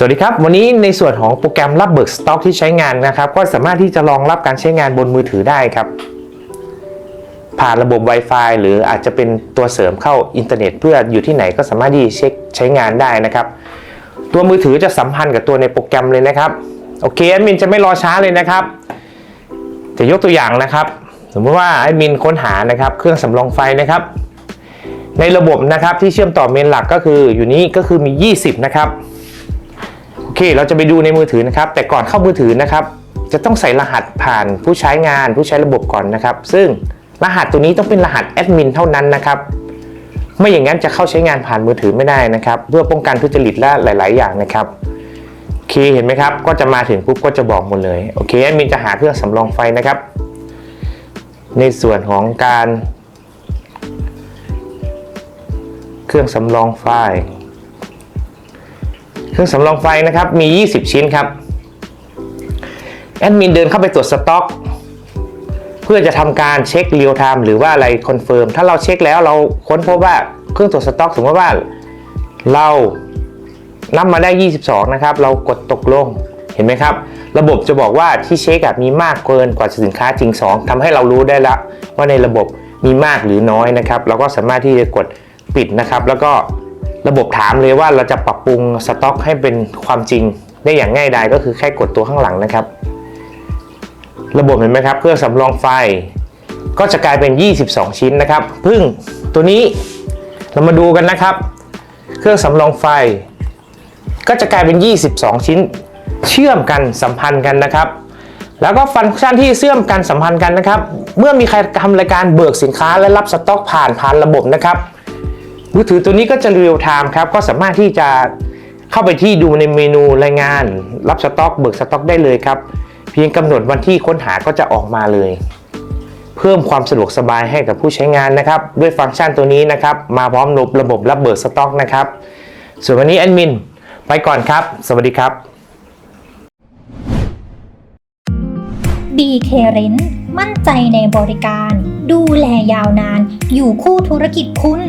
สวัสดีครับ วันนี้ในส่วนของโปรแกรมรับเบิกสต็อกที่ใช้งานนะครับ ก็สามารถที่จะรองรับการใช้งานบนมือถือได้ครับ ผ่านระบบ Wi-Fi หรืออาจจะเป็นตัวเสริมเข้าอินเทอร์เน็ต เพื่ออยู่ที่ไหนก็สามารถที่เช็คใช้งานได้นะครับ ตัวมือถือจะสัมพันธ์กับตัวในโปรแกรมเลยนะครับโอเคแอดมินจะไม่รอช้าเลยนะครับ จะยกตัวอย่างนะครับ สมมติว่าแอดมินค้นหานะครับ เครื่องสำรองไฟนะครับ ในระบบนะครับที่เชื่อมต่อเมนหลักก็คืออยู่นี้ก็คือมี 20 นะครับ เค เราจะไปดูในมือถือนะครับ แต่ก่อนเข้ามือถือนะครับ จะต้องใส่รหัสผ่านผู้ใช้งานผู้ใช้ระบบก่อนนะครับ ซึ่งรหัสตัวนี้ต้องเป็นรหัสแอดมินเท่านั้นนะครับ ไม่อย่างนั้นจะเข้าใช้งานผ่านมือถือไม่ได้นะครับ เพื่อป้องกันทุจริตและหลาย ๆ อย่างนะครับโอเคเห็นไหมครับ ก็จะมาถึงปุ๊บก็จะบอกหมดเลย โอเคแอดมินจะหาเครื่องสำรองไฟนะครับ ในส่วนของการ เครื่องสำรองไฟ เครื่องสำรองไฟนะครับมี 20 ชิ้นครับแอดมินเดินเข้าไปตรวจสต็อก เพื่อจะทำการเช็คเรียลไทม์หรือว่าอะไรคอนเฟิร์มถ้าเราเช็คแล้วเราค้นพบว่าเครื่องตรวจสต็อกสมมติว่าเรานับมาได้ 22 นะครับ เรากดตกลงเห็นไหมครับ ระบบจะบอกว่าที่เช็คมีมากเกินกว่าสินค้าจริง 2ทำให้เรารู้ได้ละว่าในระบบมีมากหรือน้อยนะครับ เราก็สามารถที่จะกดปิดนะครับ แล้วก็ ระบบถามเลยว่าเราจะปรับปรุงสต็อกให้เป็นความจริง ได้อย่างง่ายดายก็คือแค่กดตัวข้างหลังนะครับ ระบบเห็นไหมครับ เครื่องสำรองไฟ ก็จะกลายเป็น 22 ชิ้นนะครับ พึ่งตัวนี้เรามาดูกันนะครับ เครื่องสำรองไฟ ก็จะกลายเป็น 22 ชิ้น เชื่อมกันสัมพันธ์กันนะครับ แล้วก็ฟังก์ชันที่เชื่อมกันสัมพันธ์กันนะครับ เมื่อมีใครทำรายการเบิกสินค้าและรับสต็อกผ่านผ่านระบบนะครับ มือถือตัวนี้ก็จะเรียลไทม์ครับ ก็สามารถที่จะเข้าไปที่ดูในเมนูรายงาน รับสต็อกเบิกสต็อกได้เลยครับ เพียงกำหนดวันที่ค้นหาก็จะออกมาเลย เพิ่มความสะดวกสบายให้กับผู้ใช้งานนะครับ ด้วยฟังก์ชันตัวนี้นะครับ มาพร้อมระบบรับเบิกสต็อกนะครับ ส่วนวันนี้แอดมินไปก่อนครับ สวัสดีครับ BK Rent มั่นใจในบริการ ดูแลยาวนาน อยู่คู่ธุรกิจคุณ